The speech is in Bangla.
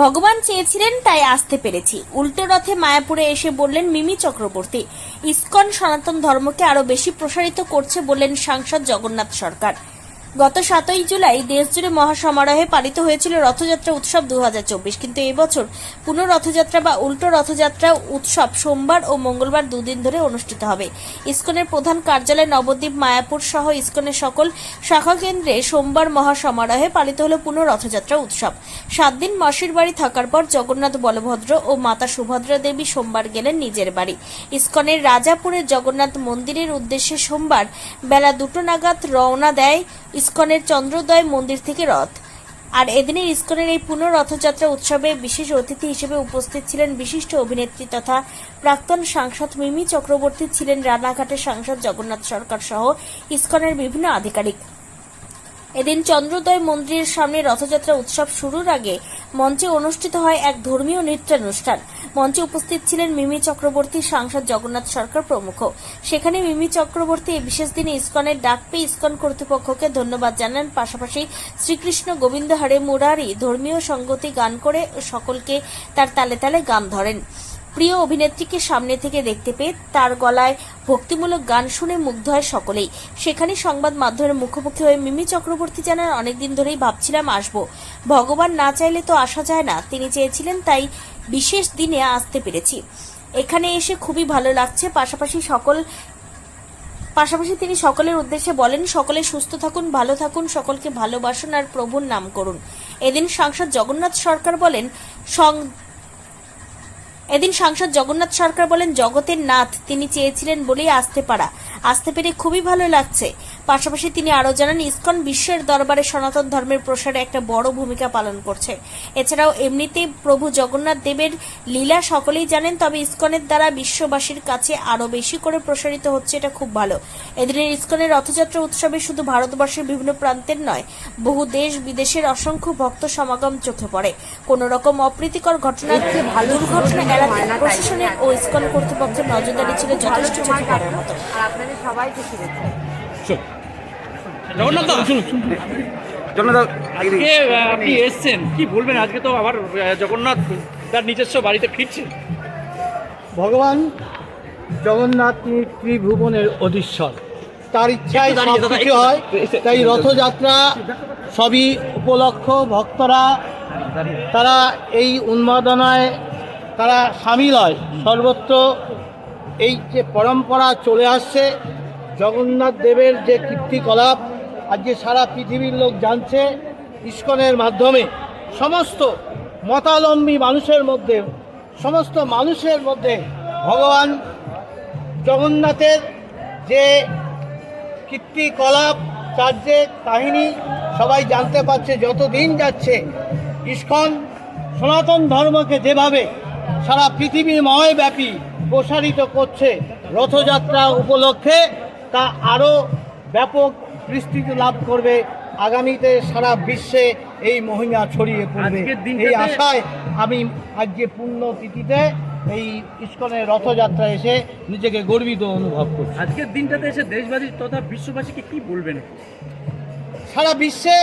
ভগবান চেয়েছিলেন, তাই আসতে পেরেছি। উল্টো রথে মায়াপুরে এসে বললেন, মিমি চক্রবর্তী, ইস্কন সনাতন ধর্মকে আরও বেশি প্রসারিত করছে বললেন সাংসদ জগন্নাথ সরকার। গত সাতই জুলাই দেশজুড়ে মহাসমারোহে পালিত হয়েছিল রথযাত্রা উৎসব দু হাজার চব্বিশ। কিন্তু এবছর পুনঃ রথযাত্রা বা উল্টো রথযাত্রা উৎসব সোমবার ও মঙ্গলবার দুদিন ধরে অনুষ্ঠিত হবে। ইসকনের প্রধান কার্যালয় নবদ্বীপ, মায়াপুর সহ ইসকনের সকল শাখা কেন্দ্রে সোমবার মহাসমারোহে পালিত হল পুনঃ রথযাত্রা উৎসব। সাত দিন মাসির বাড়ি থাকার পর জগন্নাথ বলভদ্র ও মাতা সুভদ্রা দেবী সোমবার গেলেন নিজের বাড়ি। ইসকনের রাজাপুরের জগন্নাথ মন্দিরের উদ্দেশ্যে সোমবার বেলা দুটো নাগাদ রওনা দেয় ইসকনের চন্দ্রোদয় মন্দির থেকে রথ। আর এদিনের ইস্কনের এই পুনঃ রথযাত্রা উৎসবে বিশেষ অতিথি হিসেবে উপস্থিত ছিলেন বিশিষ্ট অভিনেত্রী তথা প্রাক্তন সাংসদ মিমি চক্রবর্তী ছিলেন রানাঘাটের সাংসদ জগন্নাথ সরকার সহ ইস্কনের বিভিন্ন আধিকারিক। এদিন চন্দ্রোদয় মন্দিরের সামনে রথযাত্রা উৎসব শুরুর আগে মঞ্চে অনুষ্ঠিত হয় এক ধর্মীয় নৃত্যানুষ্ঠান। মঞ্চে উপস্থিত ছিলেন মিমি চক্রবর্তী, সাংসদ জগন্নাথ সরকার প্রমুখ। সেখানে মিমি চক্রবর্তী এই বিশেষ দিনে ইসকনের ডাক পেয়ে ইসকন কর্তৃপক্ষকে ধন্যবাদ জানান। পাশাপাশি শ্রীকৃষ্ণ গোবিন্দ হরে মুরারি ধর্মীয় সঙ্গতি গান করে সকলকে তার তালে তালে গান ধরেন। প্রিয় অভিনেত্রীকে সামনে থেকে দেখতে পেয়ে তার গলায় ভক্তিমূলক গান শুনে মুগ্ধ হয় সকলেই। সেখানে সংবাদ মাধ্যমের মুখোমুখি হয়ে মিমি চক্রবর্তী জানান, অনেকদিন ধরেই ভাবছিলাম আসব। ভগবান না চাইলে তো আসা যায় না। তিনি চেয়েছিলেন, তাই বিশেষ দিনে আসতে পেরেছি। এখানে এসে খুবই ভালো লাগছে। পাশাপাশি সকল, পাশাপাশি তিনি সকলের উদ্দেশ্যে বলেন, সকলে সুস্থ থাকুন, ভালো থাকুন, সকলকে ভালোবাসুন আর প্রভুর নাম করুন। এদিন সাংসদ জগন্নাথ সরকার বলেন এদিন সাংসদ জগন্নাথ সরকার বলেন, জগতের নাথ, তিনি চেয়েছিলেন বলেই আসতে পারা। আসতে পেরে খুবই ভালো লাগছে। পাশাপাশি তিনি আরও জানান ইসকন বিশ্বের দরবারে সনাতন ধর্মের প্রসারে একটা বড় ভূমিকা পালন করছে। এছাড়াও এমনিতে প্রভু জগন্নাথ দেবের লীলা সকলেই জানেন তবে ইসকনের দ্বারা বিশ্ববাসীর কাছে আরও বেশি করে প্রসারিত হচ্ছে এটা খুব ভালো। এদিনের ইসকনের রথযাত্রা উৎসবে শুধু ভারতবর্ষের বিভিন্ন প্রান্তের নয় বহু দেশ বিদেশের অসংখ্য ভক্ত সমাগম চোখে পড়ে। কোন রকম অপ্রীতিকর ঘটনা দুর্ঘটনা এড়াতে প্রশাসনের ও ইসকন কর্তৃপক্ষের নজরদারি ছিল যথেষ্ট চোখে পড়ার মতো। আর আপনাদের সবাইকে শুভেচ্ছা। জগন্নাথ দা জগন্নাথ আজকে আপনি এসছেন কি বলবেন? আজকে তো আবার জগন্নাথ তার নিজস্ব বাড়িতে ফিরছে ভগবান জগন্নাথ ত্রিভুবনের অধীশ্বর। তার ইচ্ছায় দাঁড়িয়ে সব কিছু হয়। তাই রথযাত্রা সবই উপলক্ষ ভক্তরা তারা এই উন্মাদনায় তারা সামিল হয়। সর্বত্র এই যে পরম্পরা চলে আসছে জগন্নাথ দেবের যে কীর্তিকলাপ আজকে সারা পৃথিবীর লোক জানছে ইস্কনের মাধ্যমে। সমস্ত মতালম্বী মানুষের মধ্যে, সমস্ত মানুষের মধ্যে ভগবান জগন্নাথের যে কীর্তিকলাপ তার যে কাহিনী সবাই জানতে পারছে যত দিন যাচ্ছে ইস্কন সনাতন ধর্মকে যেভাবে সারা পৃথিবীময় ব্যাপী প্রসারিত করছে রথযাত্রা উপলক্ষে, তা আরও ব্যাপক বিস্তৃতি লাভ করবে। আগামীতে সারা বিশ্বে এই মহিমা ছড়িয়ে পড়বে। এই আশায় আমি আজকে পূর্ণ তিথিতে এই ইস্কনের রথযাত্রা এসে নিজেকে গর্বিত অনুভব করছি। আজকের দিনটাতে এসে দেশবাসী তথা বিশ্ববাসীকে কি বলবেন? সারা বিশ্বে